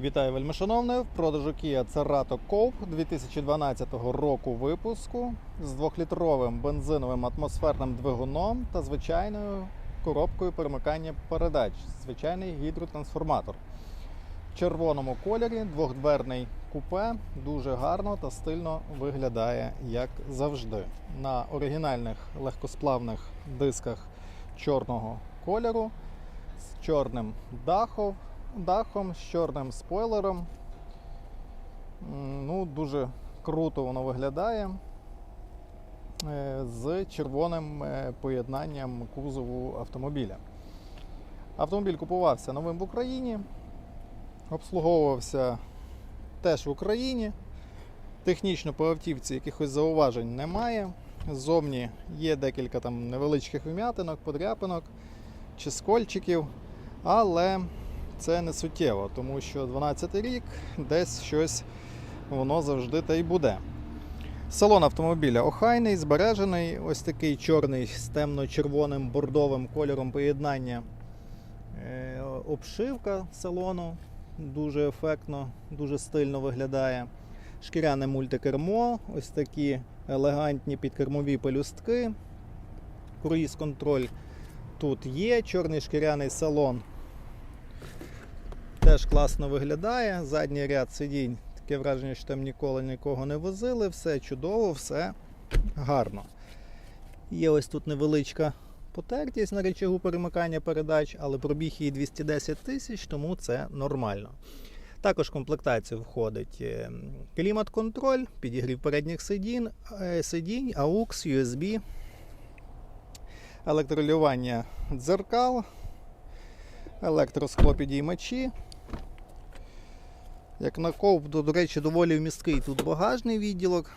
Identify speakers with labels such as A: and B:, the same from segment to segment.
A: Вітаю вельмишановне. В продажу Kia Cerato Coupe 2012 року випуску з двохлітровим бензиновим атмосферним двигуном та звичайною коробкою перемикання передач. Звичайний гідротрансформатор. В червоному кольорі двохдверний купе дуже гарно та стильно виглядає, як завжди. На оригінальних легкосплавних дисках чорного кольору з чорним дахом, дахом, з чорним спойлером. Ну, дуже круто воно виглядає. е, З червоним е, поєднанням кузову автомобіля. Автомобіль купувався новим в Україні, обслуговувався теж в Україні. Технічно по автівці якихось зауважень немає. Ззовні є декілька там невеличких вм'ятинок, подряпинок чи скольчиків, але це не суттєво, тому що 12 рік десь щось воно завжди та й буде. Салон автомобіля охайний, збережений, ось такий чорний з темно-червоним бордовим кольором поєднання. Е, Обшивка салону дуже ефектно, дуже стильно виглядає. Шкіряне мультикермо, ось такі елегантні підкермові пелюстки. Круїз контроль тут є. Чорний шкіряний салон теж класно виглядає. Задній ряд сидінь, таке враження, що там ніколи нікого не возили. Все чудово, все гарно. Є ось тут невеличка потертість на речагу перемикання передач, але пробіг її 210 тисяч, тому це нормально. Також в комплектацію входить е, клімат-контроль, підігрів передніх сидінь, е, сидінь, AUX, USB, електролювання дзеркал, електросклопідіймачі. Як на ковп, то, до речі, доволі вмісткий тут багажний відділок.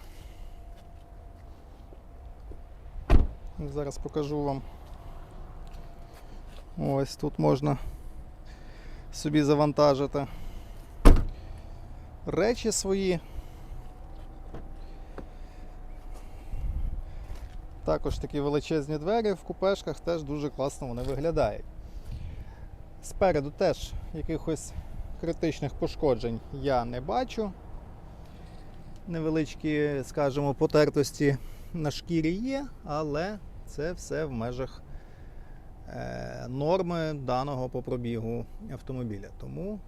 A: Зараз покажу вам. Ось тут можна собі завантажити речі свої. Також такі величезні двері в купешках теж дуже класно вони виглядають. Спереду теж якихось критичних пошкоджень я не бачу. Невеличкі, скажімо, потертості на шкірі є, але це все в межах е, норми даного по пробігу автомобіля. Тому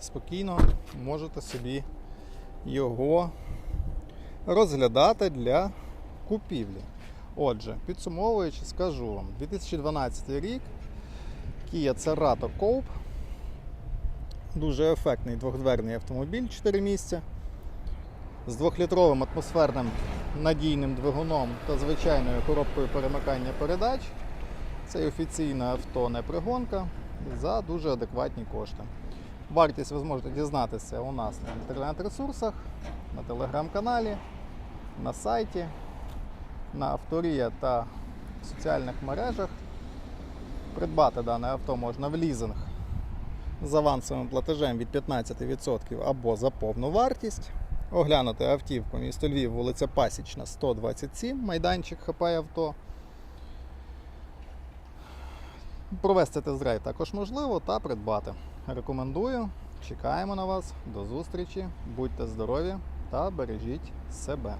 A: спокійно можете собі його розглядати для купівлі. Отже, підсумовуючи, скажу вам, 2012 рік Kia Cerato Coupe. Дуже ефектний двохдверний автомобіль 4 місця з двохлітровим атмосферним надійним двигуном та звичайною коробкою перемикання передач. Це офіційне авто, не пригонка за дуже адекватні кошти. Вартість ви зможете дізнатися у нас на інтернет-ресурсах, на телеграм-каналі, на сайті, на авторія та в соціальних мережах. Придбати дане авто можна в лізинг з авансовим платежем від 15% або за повну вартість. Оглянути автівку місто Львів, вулиця Пасічна, 127, майданчик ХП авто. Провести тест-драйв також можливо та придбати. Рекомендую. Чекаємо на вас. До зустрічі. Будьте здорові та бережіть себе.